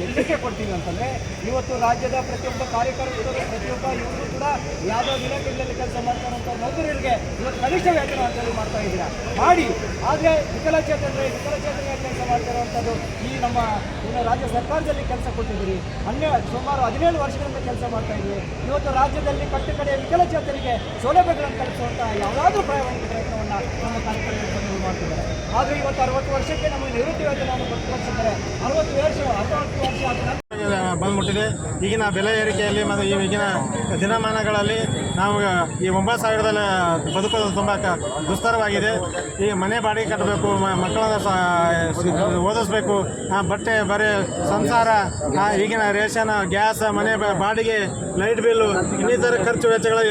ಎಚ್ಚರಿಕೆ ಕೊಡ್ತೀನಿ ಅಂತಂದರೆ, ಇವತ್ತು ರಾಜ್ಯದ ಪ್ರತಿಯೊಬ್ಬ ಕಾರ್ಯಕರ್ತರು ಪ್ರತಿಯೊಬ್ಬ ಇವರು ಕೂಡ ಯಾವುದೋ ಇಲಾಖೆಗಳಲ್ಲಿ ಕೆಲಸ ಮಾಡ್ತಾರಂಥ ನೌಕರರಿಗೆ ಇವತ್ತು ಕನಿಷ್ಠ ವೇತನ ಅಂತೇಳಿ ಮಾಡ್ತಾ ಇದ್ದೀರಾ? ಮಾಡಿ. ಆದರೆ ವಿಕಲಚೇತನರೇ ವಿಕಲಚೇತನ ಕೆಲಸ ಮಾಡ್ತಿರುವಂಥದ್ದು ಈ ನಮ್ಮ ಇನ್ನು ರಾಜ್ಯ ಸರ್ಕಾರದಲ್ಲಿ ಕೆಲಸ ಕೊಟ್ಟಿದ್ದೀರಿ. ಹನ್ನೆರಡು ಸುಮಾರು ಹದಿನೇಳು ವರ್ಷಗಳಿಂದ ಕೆಲಸ ಮಾಡ್ತಾ ಇದ್ದೀವಿ ಇವತ್ತು ರಾಜ್ಯದಲ್ಲಿ ಕಟ್ಟು ಕಡೆಯ ವಿಕಲಚೇತರಿಗೆ ಸೌಲಭ್ಯಗಳನ್ನು ಕಲ್ಪಿಸುವಂಥ ಯಾವುದಾದ್ರೂ ಪ್ರಾಯೋಗಿಕ ಪ್ರಯತ್ನವನ್ನು ನಮ್ಮ ಕಾರ್ಯಕರ್ತರು ಮಾಡ್ತಿದ್ದಾರೆ. ಆದರೆ ಇವತ್ತು ಅರವತ್ತು ವರ್ಷಕ್ಕೆ ನಮಗೆ ನಿವೃತ್ತಿ ವೇತನವನ್ನು ಗೊತ್ತುಪಡಿಸಿದ್ದಾರೆ ಅರವತ್ತು ವರ್ಷ ಅರವತ್ತು ವರ್ಷ ಆದ ಬಂದ್ಬಿಟ್ಟಿದೆ. ಈಗಿನ ಬೆಲೆ ಏರಿಕೆಯಲ್ಲಿ ಮತ್ತು ಈಗಿನ ದಿನಮಾನಗಳಲ್ಲಿ ನಾವು, ಈ ಒಂಬತ್ತು ಸಾವಿರದಲ್ಲಿ ಬದುಕೋದು ತುಂಬ ದುಸ್ತರವಾಗಿದೆ. ಈ ಮನೆ ಬಾಡಿಗೆ ಕಟ್ಟಬೇಕು ಮಕ್ಕಳನ್ನ ಓದಿಸ್ಬೇಕು ಬಟ್ಟೆ, ಬರೆ, ಸಂಸಾರ ಈಗಿನ ರೇಷನ್, ಗ್ಯಾಸ್, ಮನೆ ಬಾಡಿಗೆ, ಲೈಟ್ ಬಿಲ್ಲು, ಇನ್ನಿತರ ಖರ್ಚು ವೆಚ್ಚಗಳು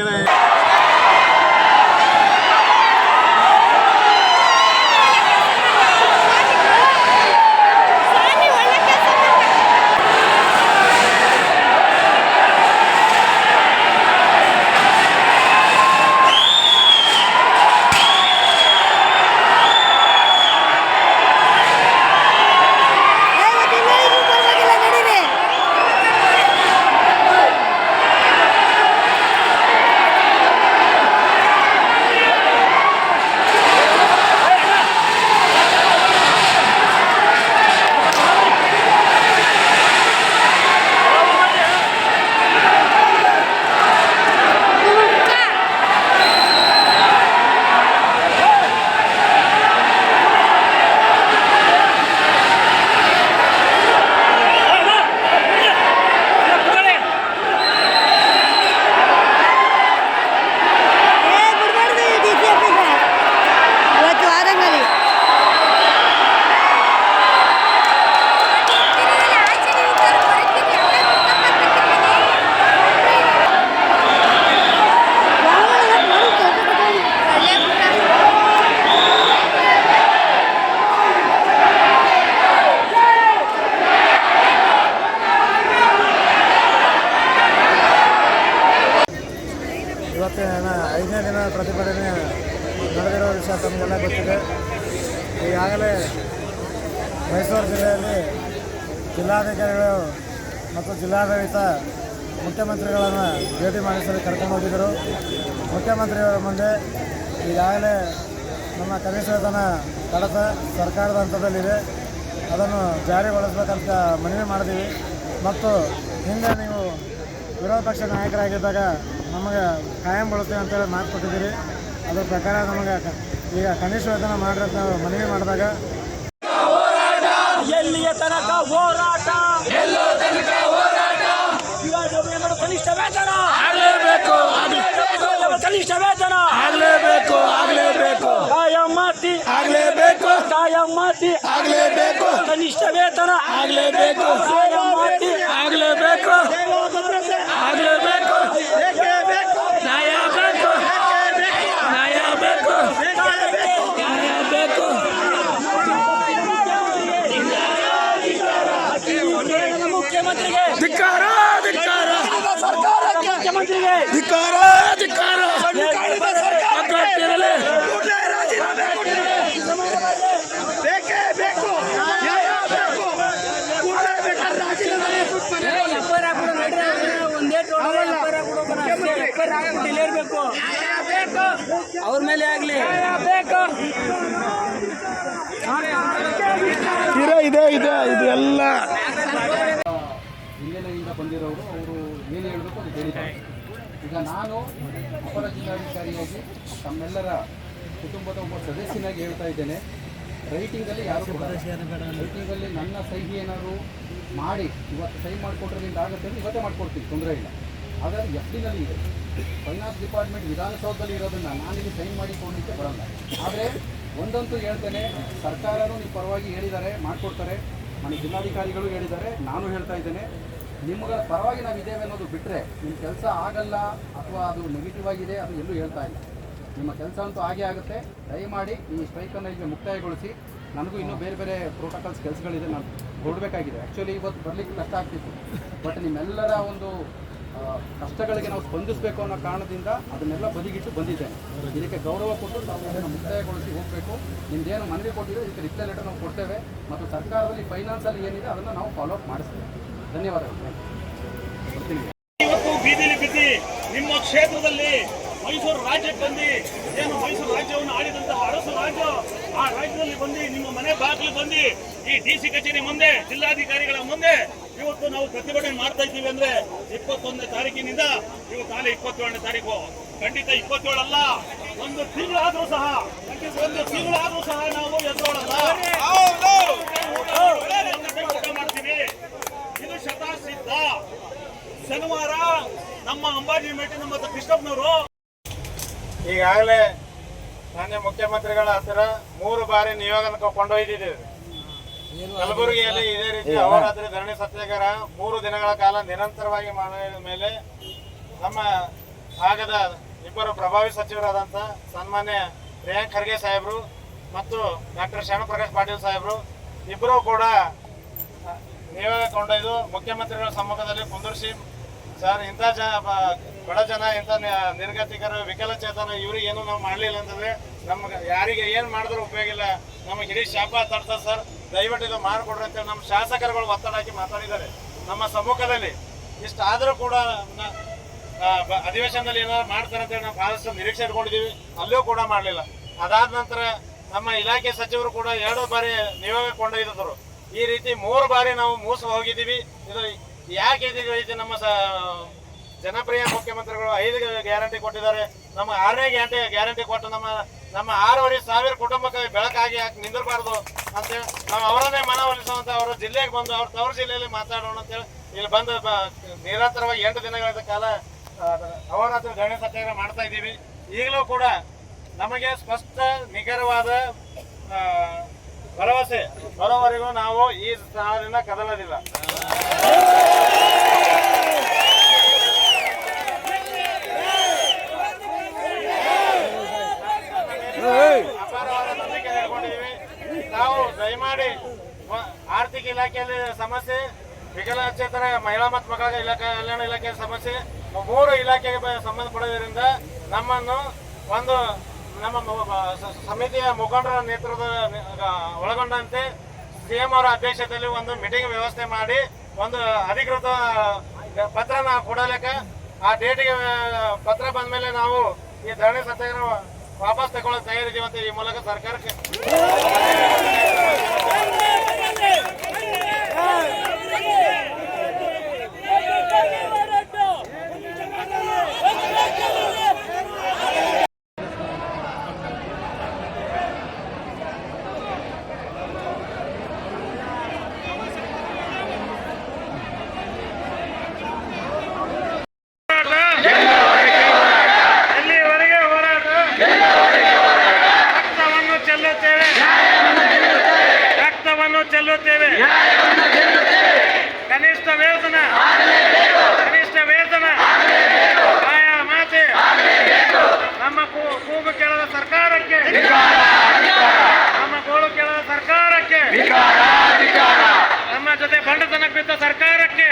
ಜಿಲ್ಲಾಧಿಕಾರಿಗಳು ಮತ್ತು ಜಿಲ್ಲಾಡಳಿತ ಮುಖ್ಯಮಂತ್ರಿಗಳನ್ನು ಭೇಟಿ ಮಾಡಿಸಲು ಕರ್ಕೊಂಡು ಹೋಗಿದ್ದರು ಮುಖ್ಯಮಂತ್ರಿಯವರ ಮುಂದೆ ಈಗಾಗಲೇ ನಮ್ಮ ಕನಿಷ್ಠ ವೇತನ ಕಡತ ಸರ್ಕಾರದ ಹಂತದಲ್ಲಿದೆ. ಅದನ್ನು ಜಾರಿಗೊಳಿಸಬೇಕಂತ ಮನವಿ ಮಾಡಿದ್ದೀವಿ. ಮತ್ತು ಹಿಂದೆ ನೀವು ವಿರೋಧ ಪಕ್ಷ ನಾಯಕರಾಗಿದ್ದಾಗ ನಮಗೆ ಕಾಯಂಗೊಳಿಸ್ತೀವಿ ಅಂತೇಳಿ ಮಾತು ಕೊಟ್ಟಿದ್ದೀರಿ. ಅದ್ರ ಪ್ರಕಾರ ನಮಗೆ ಈಗ ಕನಿಷ್ಠ ವೇತನ ಮಾಡ್ರಿ ಅಂತ ಮನವಿ ಮಾಡಿದಾಗ ಎಲ್ಲಿಯ ತನಕ ಹೋರಾಟ ಎಲ್ಲೋ ತನಕ ಹೋರಾಟ ಕನಿಷ್ಠ ವೇತನ ಆಗಲೇಬೇಕು ಕನಿಷ್ಠ ವೇತನ ಆಗಲೇಬೇಕು ಆಗಲೇಬೇಕು. ಕಾಯಂ ಆಗ್ಲೇಬೇಕು. ಆಗಲೇಬೇಕು ಆಗ್ಲೇಬೇಕು. ಕನಿಷ್ಠ ವೇತನ. ಆಗಲೇಬೇಕು. ಕಾಯಂ ಆಗ್ಲೇಬೇಕು. ಆಗ್ಲೇ ಮೇಲೆ ಆಗಲಿ. ಇದೆ ಇದೆ ಇದೆ ಇದು ಎಲ್ಲ. ಹಿನ್ನೆಲೆಯಿಂದ ಬಂದಿರೋರು ಅವರು ಏನು ಹೇಳಬೇಕು ಅದು ಹೇಳಿದ್ದಾರೆ. ಈಗ ನಾನು ಅಪರ ಜಿಲ್ಲಾಧಿಕಾರಿಯಾಗಿ ತಮ್ಮೆಲ್ಲರ ಕುಟುಂಬದ ಒಬ್ಬ ಸದಸ್ಯನಾಗಿ ಹೇಳ್ತಾ ಇದ್ದೇನೆ. ರೈಟಿಂಗಲ್ಲಿ ಯಾರು ಕೂಡ ರೈಟಿಂಗಲ್ಲಿ ನನ್ನ ಸಹಿ ಏನಾದರೂ ಮಾಡಿ ಇವತ್ತು ಸಹಿ ಮಾಡಿಕೊಟ್ರೆ ನಿಂದ ಆಗುತ್ತೆ ಅಂತ ಇವತ್ತೇ ಮಾಡ್ಕೊಡ್ತೀನಿ ತೊಂದರೆ ಇಲ್ಲ. ಆದರೆ ಎಫ್ ಡಿನಲ್ಲಿ ಇದೆ ಫೈನಾನ್ಸ್ ಡಿಪಾರ್ಟ್ಮೆಂಟ್ ವಿಧಾನಸೌಧದಲ್ಲಿ ಇರೋದನ್ನ ನಾನಿಲ್ಲಿ ಸೈನ್ ಮಾಡಿ ಕೊಡಲಿಕ್ಕೆ ಬರಲ್ಲ. ಆದರೆ ಒಂದಂತೂ ಹೇಳ್ತೇನೆ, ಸರ್ಕಾರನೂ ನಿಮ್ಮ ಪರವಾಗಿ ಹೇಳಿದ್ದಾರೆ, ಮಾಡಿಕೊಡ್ತಾರೆ. ಮನೆ ಜಿಲ್ಲಾಧಿಕಾರಿಗಳು ಹೇಳಿದ್ದಾರೆ, ನಾನು ಹೇಳ್ತಾ ಇದ್ದೇನೆ. ನಿಮ್ಗಳ ಪರವಾಗಿ ನಾವು ಇದ್ದೇವೆ ಅನ್ನೋದು ಬಿಟ್ಟರೆ ನಿಮ್ಮ ಕೆಲಸ ಆಗಲ್ಲ ಅಥವಾ ಅದು ನೆಗೆಟಿವ್ ಆಗಿದೆ ಅದು ಎಲ್ಲೂ ಹೇಳ್ತಾ ಇಲ್ಲ. ನಿಮ್ಮ ಕೆಲಸ ಅಂತೂ ಆಗೇ ಆಗುತ್ತೆ. ದಯಮಾಡಿ ಈ ಸ್ಟ್ರೈಕನ್ನು ಈಗ ಮುಕ್ತಾಯಗೊಳಿಸಿ. ನನಗೂ ಇನ್ನೂ ಬೇರೆ ಬೇರೆ ಪ್ರೋಟೋಕಾಲ್ಸ್ ಕೆಲಸಗಳಿದೆ. ನಾನು ಕೊಡಬೇಕಾಗಿದೆ ಆ್ಯಕ್ಚುಲಿ ಇವತ್ತು ಬರಲಿಕ್ಕೆ ಕಷ್ಟ ಆಗ್ತಿತ್ತು. ಬಟ್ ನಿಮ್ಮೆಲ್ಲರ ಒಂದು ಕಷ್ಟಗಳಿಗೆ ನಾವು ಸ್ಪಂದಿಸಬೇಕು ಅನ್ನೋ ಕಾರಣದಿಂದ ಅದನ್ನೆಲ್ಲ ಬದಿಗಿಟ್ಟು ಬಂದಿದ್ದೇನೆ. ಇದಕ್ಕೆ ಗೌರವ ಕೊಟ್ಟು ನಾವು ಇದನ್ನು ಮುಕ್ತಾಯಗೊಳಿಸಿ ಹೋಗಬೇಕು. ನಿಮ್ದೇನು ಮನವಿ ಕೊಟ್ಟಿದೆ ಇದಕ್ಕೆ ರಿಪ್ಲೈ ಲೆಟರ್ ನಾವು ಕೊಡ್ತೇವೆ. ಮತ್ತು ಸರ್ಕಾರದಲ್ಲಿ ಫೈನಾನ್ಸಲ್ಲಿ ಏನಿದೆ ಅದನ್ನು ನಾವು ಫಾಲೋ ಅಪ್ ಮಾಡಿಸ್ತೇವೆ. ಧನ್ಯವಾದಗಳು. ಇವತ್ತು ಬೀದಿಲಿ ನಿಮ್ಮ ಕ್ಷೇತ್ರದಲ್ಲಿ ಮೈಸೂರು ರಾಜ್ಯಕ್ಕೆ ಬಂದು, ಏನು ಮೈಸೂರು ರಾಜ್ಯವನ್ನು ಆಳಿದಂತಹ ಅರಸು ರಾಜ್ಯ ಆ ರಾಜ್ಯದಲ್ಲಿ ಬಂದು, ನಿಮ್ಮ ಮನೆ ಬಾಗಿಲು ಬಂದು, ಈ ಡಿ ಸಿ ಕಚೇರಿ ಮುಂದೆ, ಜಿಲ್ಲಾಧಿಕಾರಿಗಳ ಮುಂದೆ ಇವತ್ತು ನಾವು ಪ್ರತಿಭಟನೆ ಮಾಡ್ತಾ ಇದ್ದೀವಿ ಅಂದ್ರೆ ಇಪ್ಪತ್ತೊಂದನೇ ತಾರೀಕಿನಿಂದ ಇವತ್ತು ಇಪ್ಪತ್ತೇಳನೇ ತಾರೀಕು. ಖಂಡಿತ ಇಪ್ಪತ್ತೇಳಲ್ಲ, ಒಂದು ತಿಂಗಳಾದ್ರೂ ಸಹ, ಒಂದು ತಿಂಗಳಾದ್ರೂ ಸಹ ನಾವು ಎದುರೋಳಲ್ಲ. ಮಾಡ್ತೀವಿ. ಇದು ಶತಾಸಿದ್ಧ. ಶನಿವಾರ ನಮ್ಮ ಅಂಬಾಜಿ ಮೇಟಿ ನಮ್ಮ ಕೃಷ್ಣಪ್ಪನವರು ಈಗಾಗಲೇ ಮಾನ್ಯ ಮುಖ್ಯಮಂತ್ರಿಗಳ ಹತ್ತಿರ ಮೂರು ಬಾರಿ ನಿಯೋಗನ ಕೊಂಡೊಯ್ದಿದ್ದೇವೆ ಕಲಬುರಗಿಯಲ್ಲಿ ಇದೇ ರೀತಿ ಅಹೋರಾತ್ರಿ ಧರಣಿ ಸತ್ಯಾಗ್ರಹ ಮೂರು ದಿನಗಳ ಕಾಲ ನಿರಂತರವಾಗಿ ಮಾಡಿದ ಮೇಲೆ ನಮ್ಮ ಭಾಗದ ಇಬ್ಬರು ಪ್ರಭಾವಿ ಸಚಿವರಾದಂಥ ಸನ್ಮಾನ್ಯ ಪ್ರಿಯಾಂಕ್ ಖರ್ಗೆ ಸಾಹೇಬರು ಮತ್ತು ಡಾಕ್ಟರ್ ಶ್ಯಾಮಪ್ರಕಾಶ್ ಪಾಟೀಲ್ ಸಾಹೇಬರು ಇಬ್ಬರೂ ಕೂಡ ನಿಯೋಗ ಕೊಂಡೊಯ್ದು ಮುಖ್ಯಮಂತ್ರಿಗಳ ಸಮ್ಮುಖದಲ್ಲಿ ಕುಂದರ್ಸಿ ಸರ್ ಇಂಥ ಜ ಬ- ಬಡ ಜನ ಇಂಥ ನಿರ್ಗತಿಕರು, ವಿಕಲಚೇತನ ಇವ್ರಿಗೆ ಏನು ನಾವು ಮಾಡಲಿಲ್ಲ ಅಂತಂದ್ರೆ ನಮ್ಗೆ ಯಾರಿಗೆ ಏನು ಮಾಡಿದ್ರು ಉಪಯೋಗ ಇಲ್ಲ. ನಮಗೆ ಇಡೀ ಶಾಪ ತರ್ತದೆ ಸರ್. ದಯವಿಟ್ಟು ಇದು ಮಾಡಿಕೊಡ್ರಿ ಅಂತೇಳಿ ನಮ್ಮ ಶಾಸಕರುಗಳು ಒತ್ತಡ ಹಾಕಿ ಮಾತಾಡಿದ್ದಾರೆ. ನಮ್ಮ ಸಮ್ಮುಖದಲ್ಲಿ ಇಷ್ಟಾದರೂ ಕೂಡ ಅಧಿವೇಶನದಲ್ಲಿ ಏನಾದ್ರು ಮಾಡ್ತಾರೆ ಅಂತೇಳಿ ನಾವು ಬಹಳಷ್ಟು ನಿರೀಕ್ಷೆ ಇಟ್ಕೊಂಡಿದ್ದೀವಿ ಅಲ್ಲೂ ಕೂಡ ಮಾಡಲಿಲ್ಲ. ಅದಾದ ನಂತರ ನಮ್ಮ ಇಲಾಖೆ ಸಚಿವರು ಕೂಡ ಎರಡು ಬಾರಿ ನಿಯೋಗ ಕೊಂಡೊಯ್ದಿದ್ರು. ಈ ರೀತಿ ಮೂರು ಬಾರಿ ನಾವು ಮೂಸ ಹೋಗಿದ್ದೀವಿ. ಇದು ಯಾಕೆ ರೀತಿ ನಮ್ಮ ಜನಪ್ರಿಯ ಮುಖ್ಯಮಂತ್ರಿಗಳು ಐದು ಗ್ಯಾರಂಟಿ ಕೊಟ್ಟಿದ್ದಾರೆ. ನಮ್ಮ ಆರನೇ ಗ್ಯಾರಂಟಿ ಗ್ಯಾರಂಟಿ ಕೊಟ್ಟು ನಮ್ಮ ನಮ್ಮ ಆರೂವರೆ ಸಾವಿರ ಕುಟುಂಬಕ್ಕೆ ಬೆಳಕಾಗಿ ಯಾಕೆ ನಿಂದಿರಬಾರ್ದು ಅಂತೇಳಿ ನಾವು ಅವರನ್ನೇ ಮನವೊಲಿಸುವಂತ ಅವರು ಜಿಲ್ಲೆಗೆ ಬಂದು ಅವ್ರ ತವರು ಜಿಲ್ಲೆಯಲ್ಲಿ ಮಾತಾಡೋಣ ಅಂತೇಳಿ ಇಲ್ಲಿ ಬಂದು ನಿರಂತರವಾಗಿ ಎಂಟು ದಿನಗಳ ಕಾಲ ಅವರಾತ್ರಿ ಧರಣಿ ಸತ್ಯಾಗ್ರಹ ಮಾಡ್ತಾ ಇದ್ದೀವಿ. ಈಗಲೂ ಕೂಡ ನಮಗೆ ಸ್ಪಷ್ಟ, ನಿಖರವಾದ ಭರವಸೆ ಬರೋವರೆಗೂ ನಾವು ಈ ಸ್ಥಳದಿಂದ ಕದಲೋದಿಲ್ಲ. ನಾವು ದಯಮಾಡಿ ಆರ್ಥಿಕ ಇಲಾಖೆಯಲ್ಲಿ ಸಮಸ್ಯೆ ವಿಕಲಚೇತನ ಮಹಿಳಾ ಮತ್ತು ಮಕ್ಕಳ ಇಲಾಖೆ, ಕಲ್ಯಾಣ ಇಲಾಖೆಯ ಸಮಸ್ಯೆ, ಮೂರು ಇಲಾಖೆಗೆ ಸಂಬಂಧಪಡೋದ್ರಿಂದ ನಮ್ಮನ್ನು ಒಂದು ನಮ್ಮ ಸಮಿತಿಯ ಮುಖಂಡರ ನೇತೃತ್ವದ ಒಳಗೊಂಡಂತೆ ಸಿ ಎಂ ಅವರ ಅಧ್ಯಕ್ಷತೆಯಲ್ಲಿ ಒಂದು ಮೀಟಿಂಗ್ ವ್ಯವಸ್ಥೆ ಮಾಡಿ ಒಂದು ಅಧಿಕೃತ ಪತ್ರನ ಕೊಡಲಿಕ್ಕೆ ಆ ಡೇಟಿಗೆ ಪತ್ರ ಬಂದ ಮೇಲೆ ನಾವು ಈ ಧರಣಿ ಸತ್ಯಾಗ್ರಹ ವಾಪಸ್ ತಗೊಳ್ಳೋ ತಯಾರಿದ್ದೀವಿ ಅಂತ ಈ ಮೂಲಕ ಸರ್ಕಾರಕ್ಕೆ. ದಂಡತನ ಬಿದ್ದ ಸರ್ಕಾರಕ್ಕೆ.